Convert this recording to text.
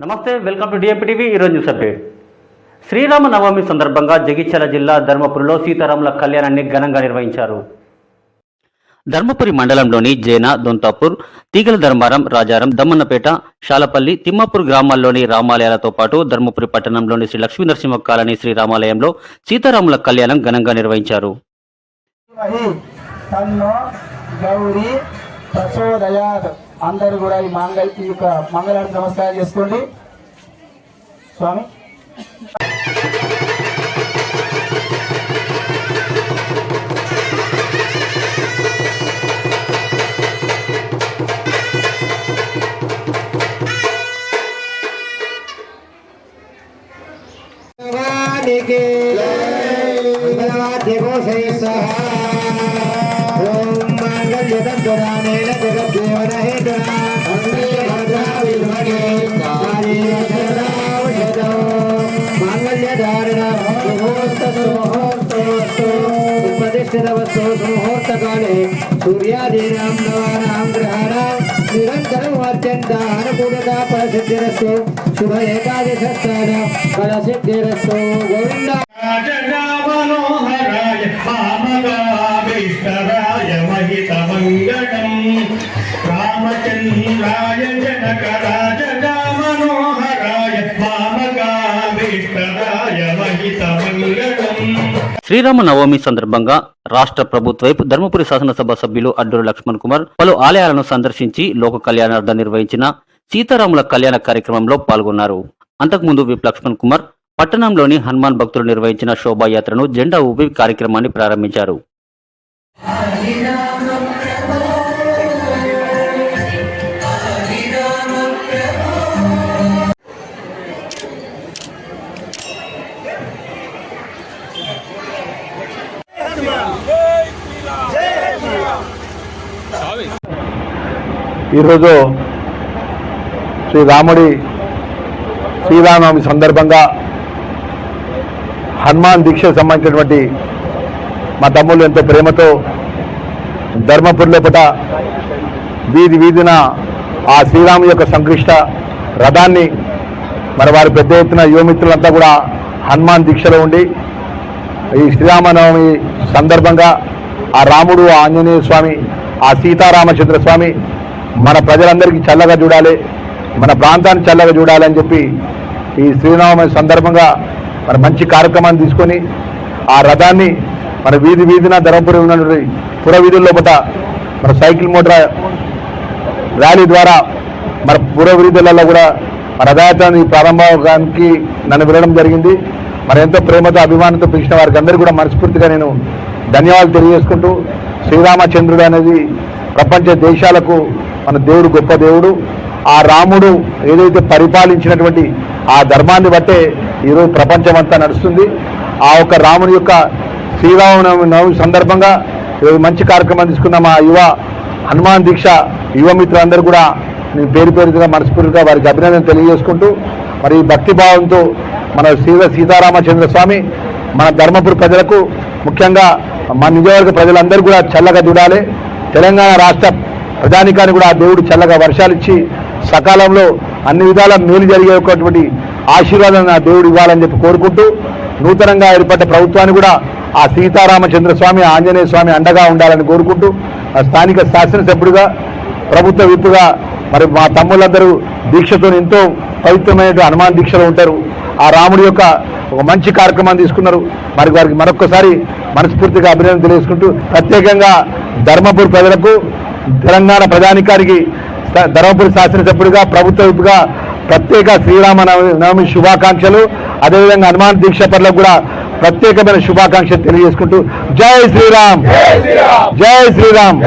నమస్తే welcome to DMP TV ఈరోజు news update Srirama Navami సందర్భంగా జగిత్యాల జిల్లా ధర్మపురిలో సీతారాముల కళ్యాణాన్ని ఘనంగా నిర్వహించారు. ధర్మపురి మండలంలోని జైన దొంతాపూర్ తీగల ధర్మారం రాజారం దమ్మన్నపేట శాలపల్లి తిమ్మాపూర్ గ్రామాల్లోని రామాలయాలతో పాటు ధర్మపురి పట్టణంలోని శ్రీ లక్ష్మీ నరసింహ కాలనీ శ్రీ రామాలయంలో సీతారాముల కళ్యాణం ఘనంగా నిర్వహించారు. తన్నో గౌరీ ప్రచోదయాత్. అందరూ కూడా ఈ మంగళ ఈ యొక్క మంగళానికి నమస్కారం చేసుకోండి స్వామి భగవానికి మంగళవాద్యకో సహ ఉపదిష్టవస్తు సుముహూర్తకాలే సూర్యాదీనాం నవానాం గ్రహాణాం నిరంతరం అత్యంత అనుకూలత ఫలసిద్ధిరస్తు శుభ ఏకాదశస్థాన ఫలసిద్ధిరస్తు గోవింద. రాజరామనోహరాయ వామగాభీష్టరాయ మహితమంగళం. రామచంద్రాయ జనక రాజరామనోహరాయ మహిత మహితమంగళం. శ్రీరామ నవమి సందర్భంగా రాష్ట్ర ప్రభుత్వైపు ధర్మపురి శాసనసభ సభ్యులు అడ్డూరు లక్ష్మణ్ కుమార్ పలు ఆలయాలను సందర్శించి లోక కళ్యాణార్థం నిర్వహించిన సీతారాముల కళ్యాణ కార్యక్రమంలో పాల్గొన్నారు. అంతకుముందు విప్ లక్ష్మణ్ కుమార్ పట్టణంలోని హనుమాన్ భక్తులు నిర్వహించిన శోభాయాత్రను జెండా ఊపి కార్యక్రమాన్ని ప్రారంభించారు. ఈరోజు శ్రీరాముడి శ్రీరామనవమి సందర్భంగా హనుమాన్ దీక్షకు సంబంధించినటువంటి మా తమ్ముళ్ళు ఎంతో ప్రేమతో ధర్మపురి లోపల వీధి వీధిన ఆ శ్రీరాము యొక్క సంక్లిష్ట రథాన్ని మరి వారి పెద్ద ఎత్తున యువమిత్రులంతా కూడా హనుమాన్ దీక్షలో ఉండి ఈ శ్రీరామనవమి సందర్భంగా ఆ రాముడు ఆ ఆంజనేయ స్వామి ఆ సీతారామచంద్ర స్వామి మన ప్రజలందరికీ చల్లగా చూడాలి మన ప్రాంతాన్ని చల్లగా చూడాలని చెప్పి ఈ శ్రీరామనవమి సందర్భంగా మన మంచి కార్యక్రమాన్ని తీసుకొని ఆ రథాన్ని మన వీధి వీధిన ధర్మపురి ఉన్నటువంటి పుర వీధుల మన సైకిల్ మోటార్ ర్యాలీ ద్వారా మన పుర వీధులలో కూడా మన రథయాత్రని ప్రారంభానికి నన్ను వెళ్ళడం జరిగింది. మరి ఎంతో ప్రేమతో అభిమానంతో పిలిచిన వారికి అందరికీ కూడా మనస్ఫూర్తిగా నేను ధన్యవాదాలు తెలియజేసుకుంటూ శ్రీరామచంద్రుడు అనేది ప్రపంచ దేశాలకు మన దేవుడు గొప్ప దేవుడు. ఆ రాముడు ఏదైతే పరిపాలించినటువంటి ఆ ధర్మాన్ని బట్టే ఈరోజు ప్రపంచమంతా నడుస్తుంది. ఆ యొక్క రాముని యొక్క శ్రీరామనవమి నవమి సందర్భంగా ఈరోజు మంచి కార్యక్రమం తీసుకున్న మా యువ హనుమాన్ దీక్ష యువ మిత్రులందరూ కూడా నేను పేరు పేరుగా మనస్ఫూర్తిగా వారికి అభినందన తెలియజేసుకుంటూ మరి భక్తిభావంతో మన శ్రీ సీతారామచంద్ర స్వామి మన ధర్మపురి ప్రజలకు ముఖ్యంగా మన నిజవర్గ ప్రజలందరూ కూడా చల్లగా చూడాలి. తెలంగాణ రాష్ట్ర ప్రధానికాన్ని కూడా ఆ దేవుడు చల్లగా వర్షాలు ఇచ్చి సకాలంలో అన్ని విధాల మేలు జరిగేటువంటి ఆశీర్వాదం ఆ దేవుడు ఇవ్వాలని చెప్పి కోరుకుంటూ నూతనంగా ఏర్పడ్డ ప్రభుత్వాన్ని కూడా ఆ సీతారామచంద్ర స్వామి ఆంజనేయ స్వామి అండగా ఉండాలని కోరుకుంటూ ఆ స్థానిక శాసనసభ్యుడిగా ప్రభుత్వ విప్పుగా మరి మా తమ్ముళ్ళందరూ దీక్షతో ఎంతో పవిత్రమైన హనుమాన్ దీక్షలో ఉంటారు. ఆ రాముడి యొక్క ఒక మంచి కార్యక్రమాన్ని తీసుకున్నారు. మరి వారికి మరొకసారి మనస్ఫూర్తిగా అభినందన తెలియజేసుకుంటూ ప్రత్యేకంగా ధర్మపూర్ ప్రజలకు తెలంగాణ ప్రజానికానికి స- ధర్మపురి శాసనసభ్యుడిగా ప్రభుత్వ విప్పుగా ప్రత్యేక శ్రీరామ నవమి నవమి శుభాకాంక్షలు. అదేవిధంగా హనుమాన్ దీక్ష పట్ల కూడా ప్రత్యేకమైన శుభాకాంక్షలు తెలియజేసుకుంటూ జై శ్రీరామ్! జై శ్రీరామ్!